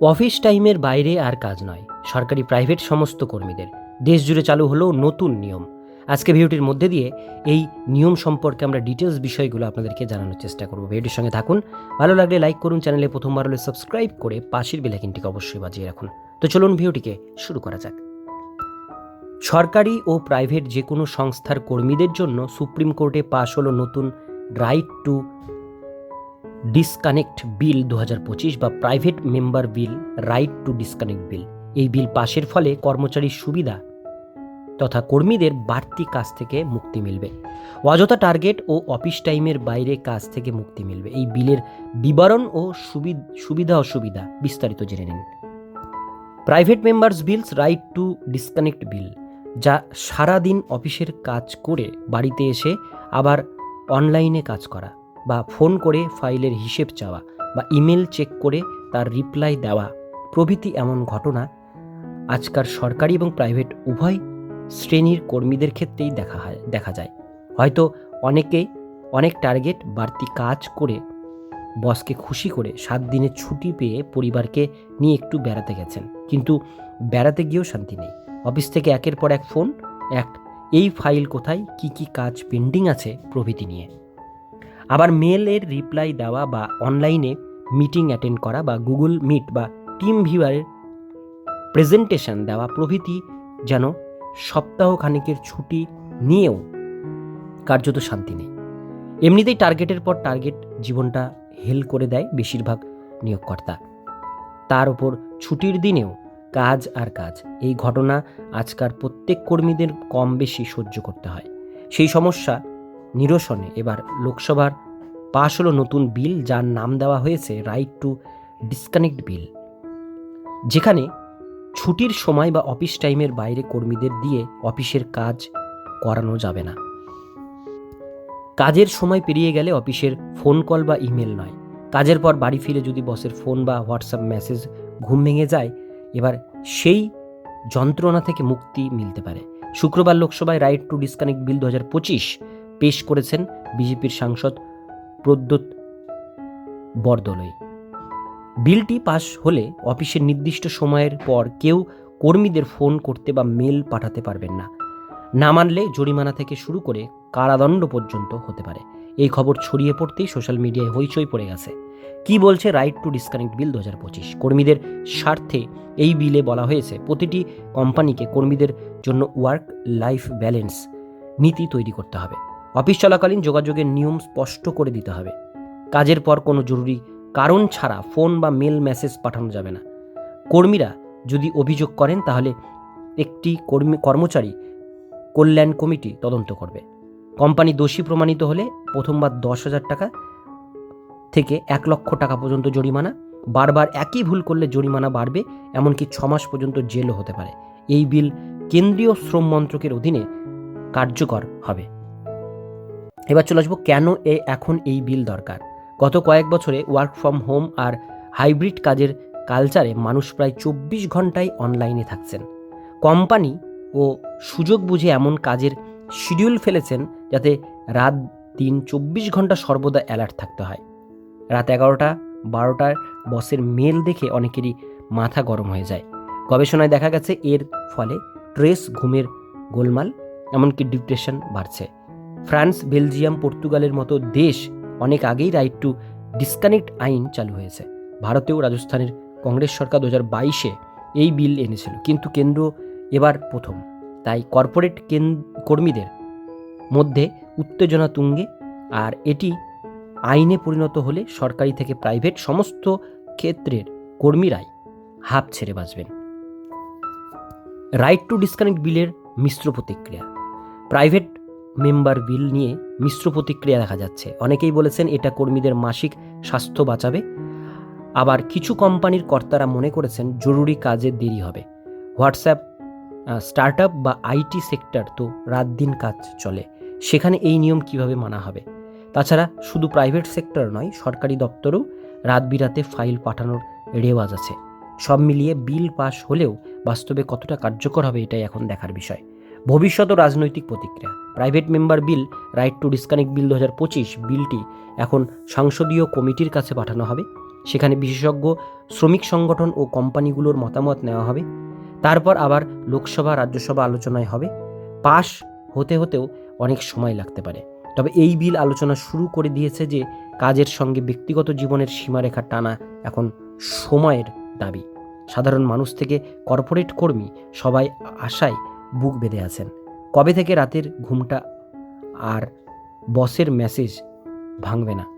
Office টাইমের বাইরে আর কাজ নয়, সরকারি প্রাইভেট সমস্ত কর্মীদের। দেশ জুড়ে চালু হলো নতুন নিয়ম। আজকে ভিডিওটির মধ্যে দিয়ে এই নিয়ম সম্পর্কে আমরা ডিটেলস বিষয়গুলো আপনাদেরকে জানানোর চেষ্টা করব। ভিডিওটির সঙ্গে থাকুন, ভালো লাগলে লাইক করুন চ্যানেলে প্রথমবার হলে সাবস্ক্রাইব করে পাশের বেলাইকিনটিকে অবশ্যই বাজিয়ে রাখুন। তো চলুন ভিডিওটিকে শুরু করা যাক। সরকারি ও প্রাইভেট যে কোনো সংস্থার কর্মীদের জন্য সুপ্রিম কোর্টে পাশ হলো নতুন রাইট টু ডিসকানেক্ট বিল দু হাজার পঁচিশ বা private member bill right to disconnect bill এই বিল পাশের ফলে কর্মচারীর সুবিধা তথা কর্মীদের বাড়তি কাজ থেকে মুক্তি মিলবে। অযথা টার্গেট ও অফিস টাইমের বাইরে কাজ থেকে মুক্তি মিলবে। এই বিলের বিবরণ ও সুবিধ- সুবিধা অসুবিধা বিস্তারিত জেনে নিন। Private members bills right to disconnect bill যা সারাদিন অফিসের কাজ করে বাড়িতে এসে আবার অনলাইনে কাজ করা। বা ফোন করে ফাইলের হিসেব চাওয়া বা ইমেল চেক করে তার রিপ্লাই দেওয়া। প্রভৃতি এমন ঘটনা আজকাল সরকারি এবং প্রাইভেট উভয় শ্রেণির কর্মীদের ক্ষেত্রেই দেখা হয়, দেখা যায়। হয়তো অনেকেই অনেক টার্গেট বাড়তি কাজ করে বসকে খুশি করে সাত দিনের ছুটি পেয়ে পরিবারকে নিয়ে একটু বেড়াতে গেছেন। কিন্তু বেড়াতে গিয়েও শান্তি নেই। অফিস থেকে একের পর এক ফোন, এক, এই ফাইল কোথায়? কি কি কাজ পেন্ডিং আছে? প্রভৃতি নিয়ে। আবার মেলের রিপ্লাই দেওয়া বা অনলাইনে মিটিং অ্যাটেন্ড করা বা গুগল মিট বা টিম ভিউয়ারের প্রেজেন্টেশন দেওয়া প্রভৃতি যেন সপ্তাহ খানিকের ছুটি নিয়েও কার্যত শান্তি নেই। এমনিতেই টার্গেটের পর টার্গেট জীবনটা হেল করে দেয় বেশিরভাগ নিয়োগকর্তা। তার ওপর ছুটির দিনেও কাজ আর কাজ। এই ঘটনা আজকার প্রত্যেক কর্মীদের কম বেশি সহ্য করতে হয়। সেই সমস্যা নিরসনে এবার লোকসভার পাশ হলো নতুন বিল, যার নাম দেওয়া হয়েছে রাইট টু ডিসকানেক্ট বিল যেখানে ছুটির সময় বা অফিস টাইমের বাইরে কর্মীদের দিয়ে অফিসের কাজ করানো যাবে না। কাজের সময় পেরিয়ে গেলে অফিসের ফোন কল বা ইমেল নয়। কাজের পর বাড়ি ফিরে যদি বসের ফোন বা হোয়াটসঅ্যাপ মেসেজ ঘুম ভেঙে যায়, এবার সেই যন্ত্রণা থেকে মুক্তি মিলতে পারে। শুক্রবার লোকসভায় রাইট টু ডিসকানেক্ট বিল দু হাজার পঁচিশ পেশ করেছেন বিজেপির সাংসদ প্রদ্যোৎ বরদলৈ। বিলটি পাশ হলে অফিসের নির্দিষ্ট সময়ের পর কেউ কর্মীদের ফোন করতে বা মেল পাঠাতে পারবেন না। না মানলে জরিমানা থেকে শুরু করে কারাদণ্ড পর্যন্ত হতে পারে। এই খবর ছড়িয়ে পড়তেই সোশ্যাল মিডিয়ায় হইচই পড়ে গেছে। কি বলছে রাইট টু ডিসকানেক্ট বিল দু হাজার পঁচিশ? কর্মীদের স্বার্থে এই বিলে বলা হয়েছে, প্রতিটি কোম্পানিকে কর্মীদের জন্য ওয়ার্ক লাইফ ব্যালেন্স নীতি তৈরি করতে হবে। অফিস চলাকালীন যোগাযোগের নিয়ম স্পষ্ট করে দিতে হবে। কাজের পর কোনো জরুরি কারণ ছাড়া ফোন বা মেল মেসেজ পাঠানো যাবে না। কর্মীরা যদি অভিযোগ করেন, তাহলে একটি কর্মী, কর্মচারী কল্যাণ কমিটি তদন্ত করবে। কোম্পানি দোষী প্রমাণিত হলে প্রথমবার দশ হাজার টাকা থেকে এক লক্ষ টাকা পর্যন্ত জরিমানা। বারবার একই ভুল করলে জরিমানা বাড়বে, এমনকি ছ মাস পর্যন্ত জেলও হতে পারে। এই বিল কেন্দ্রীয় শ্রম মন্ত্রকের অধীনে কার্যকর হবে। এবার চলে আসব কেন এ এখন এই বিল দরকার? গত কয়েক বছরে ওয়ার্ক ফ্রম হোম আর হাইব্রিড কাজের কালচারে মানুষ প্রায় চব্বিশ ঘন্টায় অনলাইনে থাকছেন। কোম্পানি ও সুযোগ বুঝে এমন কাজের শিডিউল ফেলেছেন যাতে রাত, দিন চব্বিশ ঘণ্টা সর্বদা অ্যালার্ট থাকতে হয়। রাত এগারোটা, বারোটার বসের মেল দেখে অনেকেরই মাথা গরম হয়ে যায়। গবেষণায় দেখা গেছে এর ফলে ট্রেস ঘুমের গোলমাল, এমনকি ডিপ্রেশন বাড়ছে। ফ্রান্স, বেলজিয়াম, পর্তুগালের মতো দেশ অনেক আগেই রাইট টু ডিসকানেক্ট আইন চালু হয়েছে। ভারতেও রাজস্থানের কংগ্রেস সরকার দু হাজার বাইশে এই বিল এনেছিল, কিন্তু কেন্দ্র এবার প্রথম। তাই কর্পোরেট কর্মীদের মধ্যে উত্তেজনা তুঙ্গে, আর এটি আইনে পরিণত হলে সরকারি থেকে প্রাইভেট সমস্ত ক্ষেত্রের কর্মীরাই হাফ ছেড়ে বাঁচবেন। রাইট টু ডিসকানেক্ট বিলের মিশ্র প্রতিক্রিয়া। প্রাইভেট মেম্বার বিল নিয়ে মিশ্র প্রতিক্রিয়া দেখা যাচ্ছে। অনেকেই বলেছেন, এটা কর্মীদের মাসিক স্বাস্থ্য বাঁচাবে। আবার কিছু কোম্পানির কর্তারা মনে করেছেন, জরুরি কাজে দেরি হবে। হোয়াটসঅ্যাপ স্টার্ট বা আইটি সেক্টর তো রাত দিন কাজ চলে। সেখানে এই নিয়ম কীভাবে মানা হবে? তাছাড়া শুধু প্রাইভেট সেক্টর নয়, সরকারি দপ্তরেও রাত বিরাতে ফাইল পাঠানোর রেওয়াজ আছে। সব মিলিয়ে বিল পাশ হলেও বাস্তবে কতটা কার্যকর হবে এটাই এখন দেখার বিষয়। ভবিষ্যৎ ও রাজনৈতিক প্রতিক্রিয়া। Private member bill right to disconnect bill দু হাজার পঁচিশ বিলটি এখন সংসদীয় কমিটির কাছে পাঠানো হবে। সেখানে বিশেষজ্ঞ, শ্রমিক সংগঠন ও কোম্পানিগুলোর মতামত নেওয়া হবে। তারপর আবার লোকসভা, রাজ্যসভা আলোচনায় হবে। পাশ হতে হতেও অনেক সময় লাগতে পারে। তবে এই বিল আলোচনা শুরু করে দিয়েছে যে, কাজের সঙ্গে ব্যক্তিগত জীবনের সীমারেখা টানা এখন সময়ের দাবি। সাধারণ মানুষ থেকে কর্পোরেট কর্মী সবাই আশায় বুক বেঁধে আছেন। কবে থেকে রাতের ঘুমটা আর বসের মেসেজ ভাঙবে না?